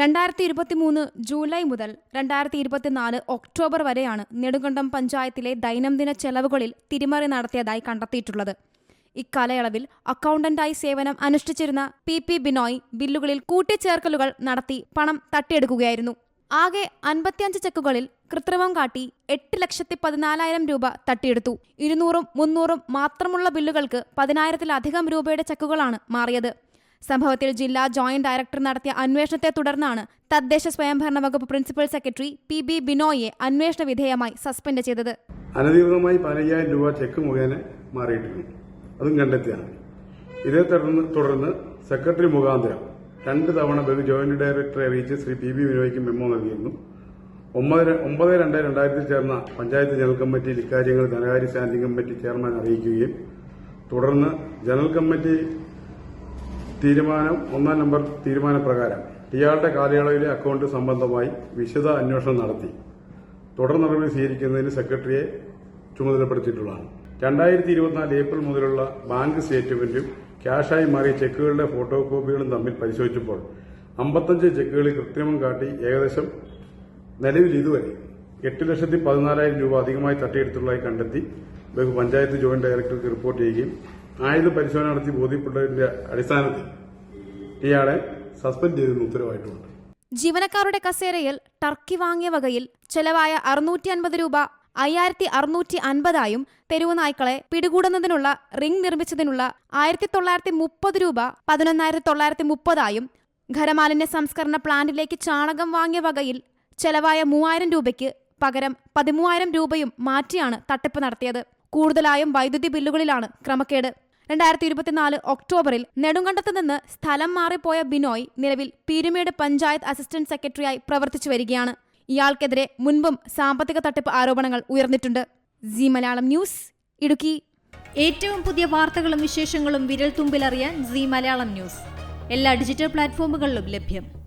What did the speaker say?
രണ്ടായിരത്തി ഇരുപത്തി മൂന്ന് ജൂലൈ മുതൽ രണ്ടായിരത്തി ഇരുപത്തിനാല് ഒക്ടോബർ വരെയാണ് നെടുങ്കണ്ടം പഞ്ചായത്തിലെ ദൈനംദിന ചെലവുകളിൽ തിരിമറി നടത്തിയതായി കണ്ടെത്തിയിട്ടുള്ളത്. ഇക്കാലയളവിൽ അക്കൗണ്ടന്റായി സേവനം അനുഷ്ഠിച്ചിരുന്ന പി പി ബിനോയ് ബില്ലുകളിൽ കൂട്ടിച്ചേർക്കലുകൾ നടത്തി പണം തട്ടിയെടുക്കുകയായിരുന്നു. ആകെ അൻപത്തിയഞ്ച് ചെക്കുകളിൽ കൃത്രിമം കാട്ടി എട്ട് ലക്ഷത്തി പതിനാലായിരം രൂപ തട്ടിയെടുത്തു. ഇരുന്നൂറും മുന്നൂറും മാത്രമുള്ള ബില്ലുകൾക്ക് പതിനായിരത്തിലധികം രൂപയുടെ ചെക്കുകളാണ് മാറിയത്. സംഭവത്തിൽ ജില്ലാ ജോയിന്റ് ഡയറക്ടർ നടത്തിയ അന്വേഷണത്തെ തുടർന്നാണ് തദ്ദേശ സ്വയംഭരണ വകുപ്പ് പ്രിൻസിപ്പൽ സെക്രട്ടറി പി ബി ബിനോയെ അന്വേഷണ വിധേയമായി സസ്പെൻഡ് ചെയ്തത്. അനധികൃതമായി പതിനയ്യായിരം രൂപ ചെക്ക് മുഖേന മാറിയിട്ടുണ്ട്. അതും കണ്ടെത്തിയാണ്. ഇതേ തുടർന്ന് തുടർന്ന് സെക്രട്ടറി മുഖാന്തരം രണ്ട് തവണ ജോയിന്റ് ഡയറക്ടറെ അറിയിച്ച് ശ്രീ പി ബി വിനോയ്ക്ക് മെമ്മോ നൽകിയിരുന്നു. ഒമ്പത് ഒമ്പത് രണ്ട് രണ്ടായിരത്തിൽ ചേർന്ന പഞ്ചായത്ത് ജനറൽ കമ്മിറ്റിയിൽ ഇക്കാര്യങ്ങൾ ധനകാര്യ സ്റ്റാൻഡിംഗ് കമ്മിറ്റി ചെയർമാൻ അറിയിക്കുകയും തുടർന്ന് ജനറൽ കമ്മിറ്റി തീരുമാനം ഒന്നാം നമ്പർ തീരുമാനപ്രകാരം ഇയാളുടെ കാലയളവിലെ അക്കൗണ്ട് സംബന്ധമായി വിശദ അന്വേഷണം നടത്തി. തുടർ നടപടി സ്വീകരിക്കുന്നതിന് സെക്രട്ടറിയെ ചുമതലപ്പെടുത്തിയിട്ടുള്ളതാണ്. രണ്ടായിരത്തി ഇരുപത്തിനാല് ഏപ്രിൽ മുതലുള്ള ബാങ്ക് സ്റ്റേറ്റ്മെന്റും ക്യാഷായി മാറിയ ചെക്കുകളുടെ ഫോട്ടോ കോപ്പികളും തമ്മിൽ പരിശോധിച്ചപ്പോൾ അമ്പത്തഞ്ച് ചെക്കുകളിൽ കൃത്രിമം കാട്ടി ഏകദേശം നിലവിൽ ഇതുവരെ എട്ട് ലക്ഷത്തി പതിനാലായിരം രൂപ അധികമായി തട്ടിയെടുത്തുള്ളതായി കണ്ടെത്തി ബഹു പഞ്ചായത്ത് ജോയിന്റ് ഡയറക്ടർക്ക് റിപ്പോർട്ട് ചെയ്യുകയും ആയുധ പരിശോധന നടത്തി ബോധ്യപ്പെട്ടതിന്റെ അടിസ്ഥാനത്തിൽ ഇയാളെ സസ്പെൻഡ് ചെയ്തെന്ന് ഉത്തരവായിട്ടുണ്ട്. ജീവനക്കാരുടെ കസേരയിൽ ടർക്കി വാങ്ങിയ വകയിൽ ചെലവായ അറുന്നൂറ്റി അൻപത് രൂപ അയ്യായിരത്തി അറുന്നൂറ്റി അൻപതായും തെരുവുനായ്ക്കളെ പിടികൂടുന്നതിനുള്ള റിംഗ് നിർമ്മിച്ചതിനുള്ള ആയിരത്തി തൊള്ളായിരത്തി മുപ്പത് രൂപ പതിനൊന്നായിരത്തി തൊള്ളായിരത്തി മുപ്പതായും ഖരമാലിന്യ സംസ്കരണ പ്ലാന്റിലേക്ക് ചാണകം വാങ്ങിയ വകയിൽ ചെലവായ മൂവായിരം രൂപയ്ക്ക് പകരം പതിമൂവായിരം രൂപയും മാറ്റിയാണ് തട്ടിപ്പ് നടത്തിയത്. കൂടുതലായും വൈദ്യുതി ബില്ലുകളിലാണ് ക്രമക്കേട്. രണ്ടായിരത്തി ഇരുപത്തിനാല് ഒക്ടോബറിൽ നെടുങ്കണ്ടത്ത് നിന്ന് സ്ഥലം മാറിപ്പോയ ബിനോയ് നിലവിൽ പീരുമേട് പഞ്ചായത്ത് അസിസ്റ്റന്റ് സെക്രട്ടറിയായി പ്രവർത്തിച്ചു വരികയാണ്. ഇയാൾക്കെതിരെ മുൻപും സാമ്പത്തിക തട്ടിപ്പ് ആരോപണങ്ങൾ ഉയർന്നിട്ടുണ്ട്. ജി മലയാളം ന്യൂസ് ഇടുക്കി. ഏറ്റവും പുതിയ വാർത്തകളും വിശേഷങ്ങളും വിരൽ തുമ്പിലറിയാൻ സി മലയാളം ന്യൂസ്. എല്ലാ ഡിജിറ്റൽ പ്ലാറ്റ്ഫോമുകളിലും ലഭ്യം.